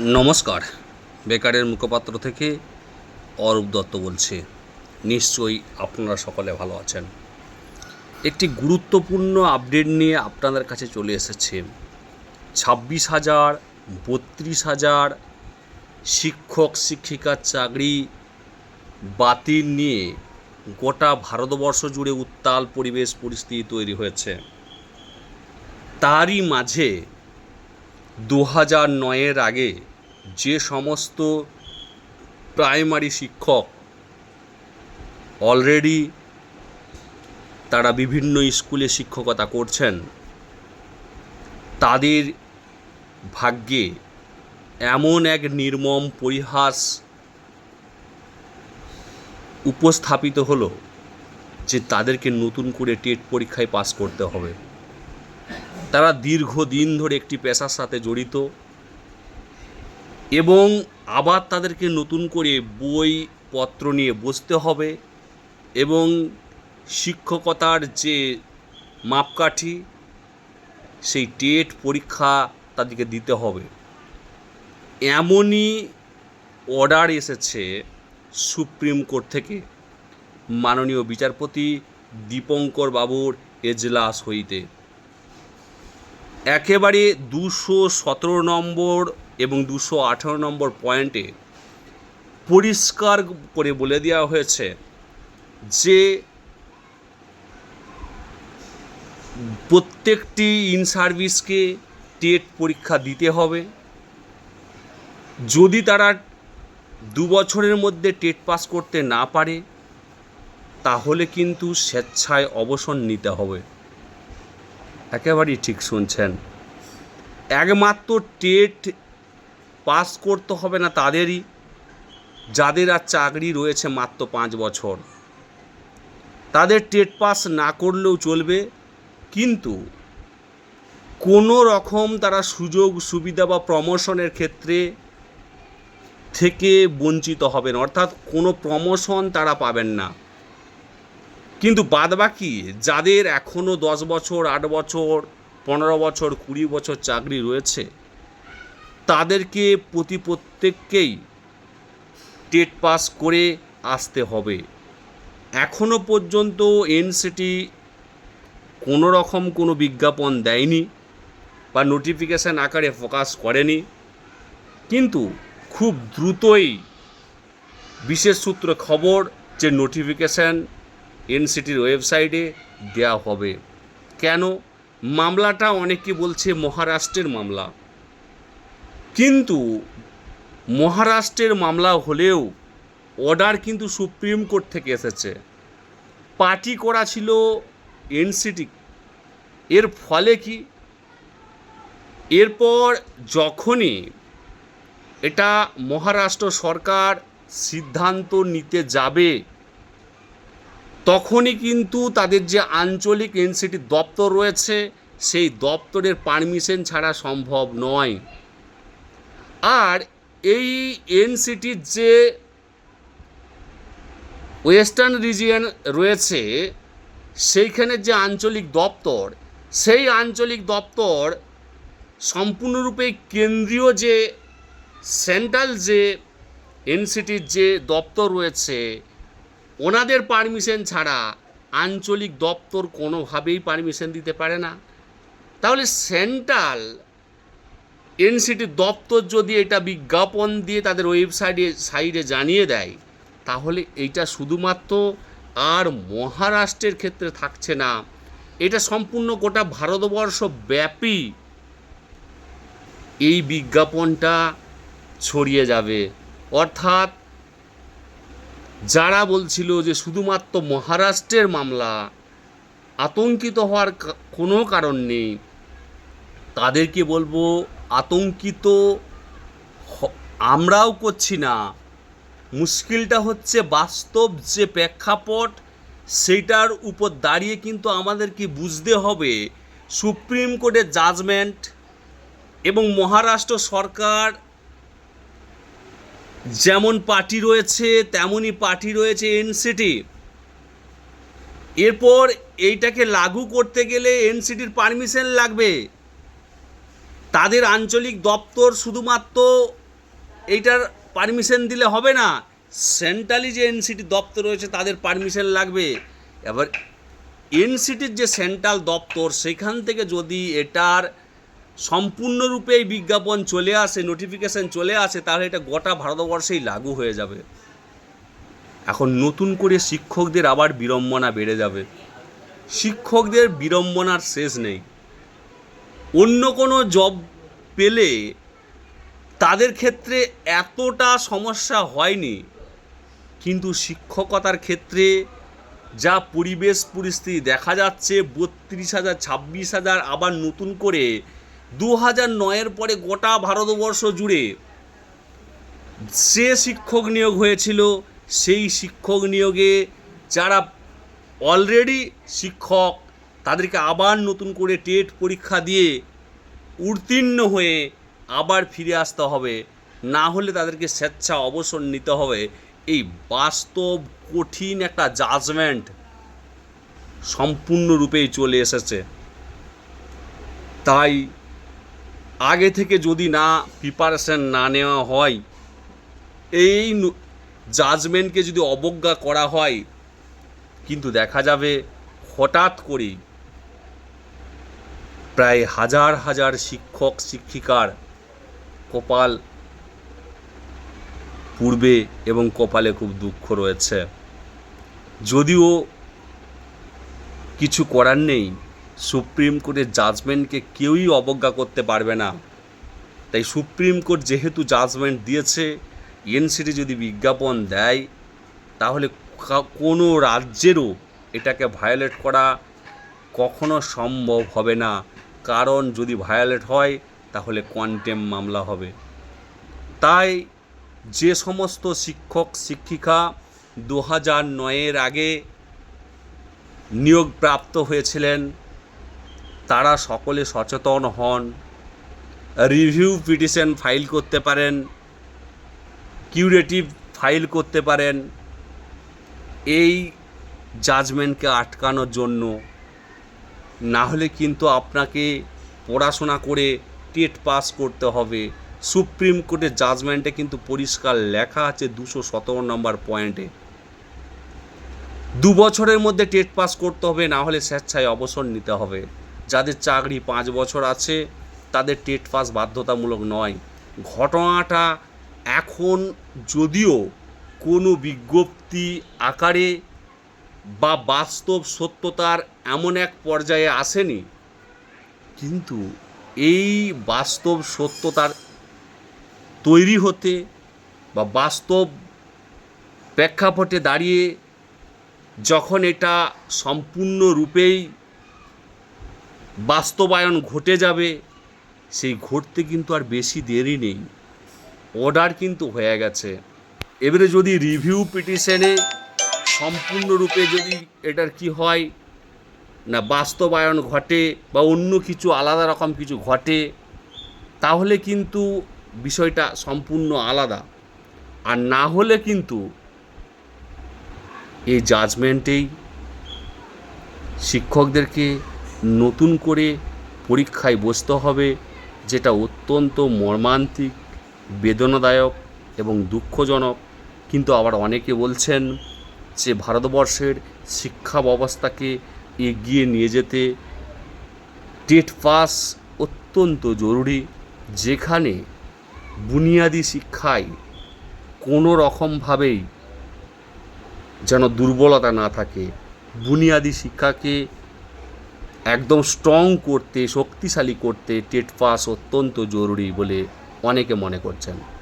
নমস্কার। বেকারের মুখপাত্র থেকে অরূপ দত্ত বলছি। নিশ্চয়ই আপনারা সকলে ভালো আছেন। একটি গুরুত্বপূর্ণ আপডেট নিয়ে আপনাদের কাছে চলে এসেছে। ছাব্বিশ হাজার, বত্রিশ হাজার শিক্ষক শিক্ষিকার চাকরি বাতিল নিয়ে গোটা ভারতবর্ষ জুড়ে উত্তাল পরিবেশ পরিস্থিতি তৈরি হয়েছে। তারই মাঝে দু হাজার নয়ের আগে যে সমস্ত প্রাইমারি শিক্ষক অলরেডি তারা বিভিন্ন স্কুলে শিক্ষকতা করছেন, তাদের ভাগ্যে এমন এক নির্মম পরিহাস উপস্থাপিত হলো যে তাদেরকে নতুন করে টেট পরীক্ষায় পাস করতে হবে। তারা দীর্ঘদিন ধরে একটি পেশার সাথে জড়িত। এবং আবার তাদেরকে নতুন করে বই, পত্র নিয়ে বসতে হবে এবং শিক্ষকতার যে মাপকাঠি, সেই টেট পরীক্ষা তাদেরকে দিতে হবে। এমনই অর্ডার এসেছে সুপ্রিম কোর্ট থেকে। মাননীয় বিচারপতি দীপঙ্কর বাবুর এজলাস হইতে। একেবারে দুশো সতেরো নম্বর এবং দুশো আঠারো নম্বর পয়েন্টে পরিষ্কার করে বলে দেওয়া হয়েছে যে প্রত্যেকটি ইন সার্ভিসকে টেট পরীক্ষা দিতে হবে। যদি তারা দু বছরের মধ্যে টেট পাস করতে না পারে, তাহলে কিন্তু স্বেচ্ছায় অবসর নিতে হবে। একেবারেই ঠিক শুনছেন। একমাত্র টেট পাস করতে হবে না তাদেরই। যাদের আর চাকরি রয়েছে মাত্র পাঁচ বছর। তাদের টেট পাস না করলেও চলবে। কিন্তু কোনো রকম তারা সুযোগ, সুবিধা বা প্রমোশনের ক্ষেত্রে থেকে বঞ্চিত হবেন। অর্থাৎ কোনো প্রমোশন তারা পাবেন না। কিন্তু বাদবাকি যাদের এখনও দশ বছর, আট বছর, পনেরো বছর, কুড়ি বছর চাকরি রয়েছে তাদেরকে প্রতি প্রত্যেককেই টেট পাস করে আসতে হবে। এখনও পর্যন্ত এনসিটি কোনো রকম কোনো বিজ্ঞাপন দেয়নি বা নোটিফিকেশান আকারে ফোকাস করেনি। কিন্তু খুব দ্রুতই বিশেষ সূত্র খবর যে নোটিফিকেশান এনসিটির ওয়েবসাইটে দেওয়া হবে। কেন? মামলাটা অনেকে বলছে মহারাষ্ট্রের মামলা। কিন্তু মহারাষ্ট্রের মামলা হলেও অর্ডার কিন্তু সুপ্রিম কোর্ট থেকে এসেছে। পার্টি করা ছিল এনসিটি এর ফলে কি? এরপর যখনই এটা মহারাষ্ট্র সরকার সিদ্ধান্ত নিতে যাবে, তখনই কিন্তু তাদের যে আঞ্চলিক এনসিটি দপ্তর রয়েছে, সেই দপ্তরের পারমিশন ছাড়া সম্ভব নয়। আর এই এনসিটির যে ওয়েস্টার্ন রিজিয়ন রয়েছে, সেইখানে যে আঞ্চলিক দপ্তর, সেই আঞ্চলিক দপ্তর সম্পূর্ণরূপে কেন্দ্রীয় যে সেন্ট্রাল যে এনসিটির যে দপ্তর রয়েছে, ওনাদের পারমিশন ছাড়া আঞ্চলিক দপ্তর কোনোভাবেই পারমিশন দিতে পারে না। তাহলে সেন্ট্রাল এনসিটির দপ্তর যদি এটা বিজ্ঞাপন দিয়ে তাদের ওয়েবসাইটে সাইডে জানিয়ে দেয়, তাহলে এইটা শুধুমাত্র আর মহারাষ্ট্রের ক্ষেত্রে থাকছে না। এটা সম্পূর্ণ গোটা ভারতবর্ষ ব্যাপী এই বিজ্ঞাপনটা ছড়িয়ে যাবে। অর্থাৎ যারা বলছিল যে শুধুমাত্র মহারাষ্ট্রের মামলা আতঙ্কিত হওয়ার কোনো কারণ নেই, তাদেরকে বলব আতঙ্কিত আমরাও করছি না। মুশকিলটা হচ্ছে বাস্তব যে প্রেক্ষাপট, সেইটার উপর দাঁড়িয়ে কিন্তু আমাদেরকে বুঝতে হবে সুপ্রিম কোর্টের জাজমেন্ট এবং মহারাষ্ট্র সরকার যেমন পার্টি রয়েছে, তেমনই পার্টি রয়েছে এনসিটি। এরপর এইটাকে লাগু করতে গেলে এনসিটির পারমিশন লাগবে। তাদের আঞ্চলিক দপ্তর শুধুমাত্র এইটার পারমিশন দিলে হবে না সেন্ট্রালি যে এনসিটি দপ্তর রয়েছে তাদের পারমিশন লাগবে। এবার এনসিটির যে সেন্ট্রাল দপ্তর, সেখান থেকে যদি এটার সম্পূর্ণরূপে এই বিজ্ঞাপন চলে আসে নোটিফিকেশন চলে আসে, তাহলে এটা গোটা ভারতবর্ষেই লাগু হয়ে যাবে। এখন নতুন করে শিক্ষকদের আবার বিড়ম্বনা বেড়ে যাবে। শিক্ষকদের বিড়ম্বনার শেষ নেই। অন্য কোনো জব পেলে তাদের ক্ষেত্রে এতটা সমস্যা হয়নি। কিন্তু শিক্ষকতার ক্ষেত্রে যা পরিবেশ পরিস্থিতি দেখা যাচ্ছে, বত্রিশ হাজার, ছাব্বিশ হাজার আবার নতুন করে দু হাজার নয়ের পরে গোটা ভারতবর্ষ জুড়ে যে শিক্ষক নিয়োগ হয়েছিল। সেই শিক্ষক নিয়োগে যারা অলরেডি শিক্ষক তাদেরকে আবার নতুন করে টেট পরীক্ষা দিয়ে উত্তীর্ণ হয়ে আবার ফিরে আসতে হবে। না হলে তাদেরকে স্বেচ্ছা অবসর নিতে হবে। এই বাস্তব, কঠিন একটা জাজমেন্ট সম্পূর্ণরূপেই চলে এসেছে। তাই আগে থেকে যদি না প্রিপারেশন না নেওয়া হয়, এই জাজমেন্টকে যদি অবজ্ঞা করা হয়, কিন্তু দেখা যাবে হঠাৎ করেই প্রায় হাজার হাজার শিক্ষক, শিক্ষিকার কপাল পূর্বে এবং কপালে খুব দুঃখ রয়েছে। যদিও কিছু করার নেই, সুপ্রিম কোর্টের জাজমেন্টকে কেউই অবজ্ঞা করতে পারবে না। তাই সুপ্রিম কোর্ট যেহেতু জাজমেন্ট দিয়েছে, এনসিটি যদি বিজ্ঞাপন দেয়, তাহলে কোনো রাজ্যেরও এটাকে ভায়োলেট করা কখনো সম্ভব হবে না। কারণ যদি ভায়োলেট হয়, তাহলে কোয়ান্টেম মামলা হবে। তাই যে সমস্ত শিক্ষক, শিক্ষিকা দু হাজার নয়ের আগে নিয়োগপ্রাপ্ত হয়েছিলেন, তারা সকলে সচেতন হন রিভিউ পিটিশন ফাইল করতে পারেন কিউরেটিভ ফাইল করতে পারেন, এই জাজমেন্টকে আটকানোর জন্য না হলে কিন্তু আপনাকে পড়াশোনা করে টেট পাস করতে হবে। সুপ্রিম কোর্টের জাজমেন্টে কিন্তু পরিষ্কার লেখা আছে দুশো সতেরো নম্বর পয়েন্টে। দু বছরের মধ্যে টেট পাস করতে হবে, না হলে স্বেচ্ছায় অবসর নিতে হবে। যাদের চাকরি পাঁচ বছর আছে, তাদের টেট পাস বাধ্যতামূলক নয়। ঘটনাটা এখন যদিও কোনো বিজ্ঞপ্তি আকারে বা বাস্তব সত্যতার এমন এক পর্যায়ে আসেনি? কিন্তু এই বাস্তব সত্যতার তৈরি হতে বা বাস্তব প্রেক্ষাপটে দাঁড়িয়ে যখন এটা সম্পূর্ণরূপেই বাস্তবায়ন ঘটে যাবে, সেই ঘটতে কিন্তু আর বেশি দেরি নেই। অর্ডার কিন্তু হয়ে গেছে। এবারে যদি রিভিউ পিটিশনে সম্পূর্ণরূপে যদি এটার কি হয়, না বাস্তবায়ন ঘটে বা অন্য কিছু আলাদা রকম কিছু ঘটে, তাহলে কিন্তু বিষয়টা সম্পূর্ণ আলাদা। আর না হলে কিন্তু এই জাজমেন্টেই শিক্ষকদেরকে নতুন করে পরীক্ষায় বসতে হবে, যেটা অত্যন্ত মর্মান্তিক, বেদনাদায়ক এবং দুঃখজনক। কিন্তু আবার অনেকে বলছেন যে ভারতবর্ষের শিক্ষা ব্যবস্থাকে এগিয়ে নিয়ে যেতে টেট পাস অত্যন্ত জরুরি। যেখানে বুনিয়াদি শিক্ষায় কোনো রকমভাবেই যেন দুর্বলতা না থাকে। বুনিয়াদি শিক্ষাকে একদম স্ট্রং করতে, শক্তিশালী করতে টেট পাস অত্যন্ত জরুরি বলে অনেকে মনে করছেন।